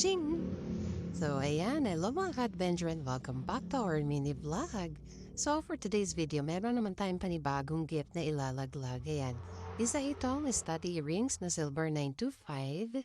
Ching! So, ayan. Hello mga ka-adventure and welcome back to our mini vlog. So, for today's video, meron naman tayong panibagong gift na ilalaglag. Ayan. Isa itong study rings na silver 925.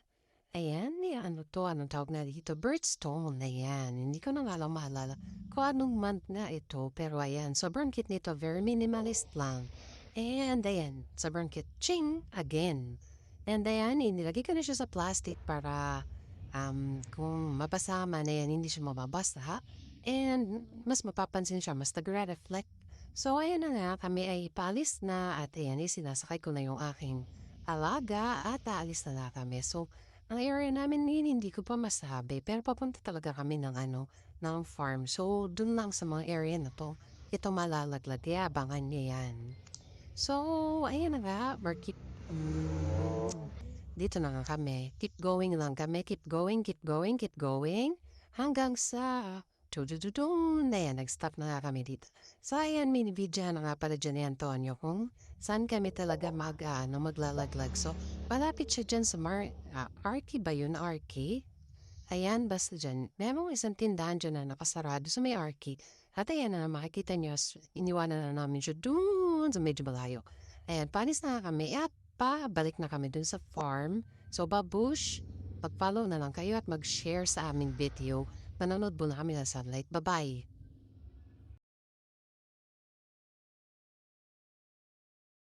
Ayan, eh, ano to, anong tawag na dito? Birdstone, ayan. Hindi ko na lang maalala kung anong month na ito. Pero ayan, sobrang kit nito, very minimalist lang. And ayan, sobrang kit, ching, again. And ayan, inilagay ko na siya sa plastic para um, kung mabasa man, ayan, hindi siya mababasa. And mas mapapansin siya, mas nagre-reflect. So ayan na nga, kami ay paalis na at ayan, eh, sinasakay ko na yung aking alaga at aalis na na kami. So, ang area namin ngayon hindi ko pa masabi pero papunta talaga kami ng ano, ng farm. So, dun lang sa mga area na to, ito malalaglag. Kaya abangan niya yan. So, ayan na nga, keep, mm, dito na nga kami. Keep going lang kami, keep going, keep going, keep going. Hanggang sa, tudududun, na yan, nag-stop na nga kami dito. So, ayan, minibidya na nga pala dyan ni Antonio kung saan kami talaga mag, ano, maglalaglag. So, malapit siya dyan sa Mar, ah, Arky ba yun, Arky? Ayan, basta dyan. Meron isang tindahan dyan na nakasarado sa may Arky. At ayan na, makikita niyo, s- iniwanan na namin siya dun sa medyo malayo. Ayan, panis na kami. At pa, balik na kami dun sa farm. So, babush, mag-follow na lang kayo at mag-share sa aming video. Nanonood po na kami ng sunlight. Bye-bye!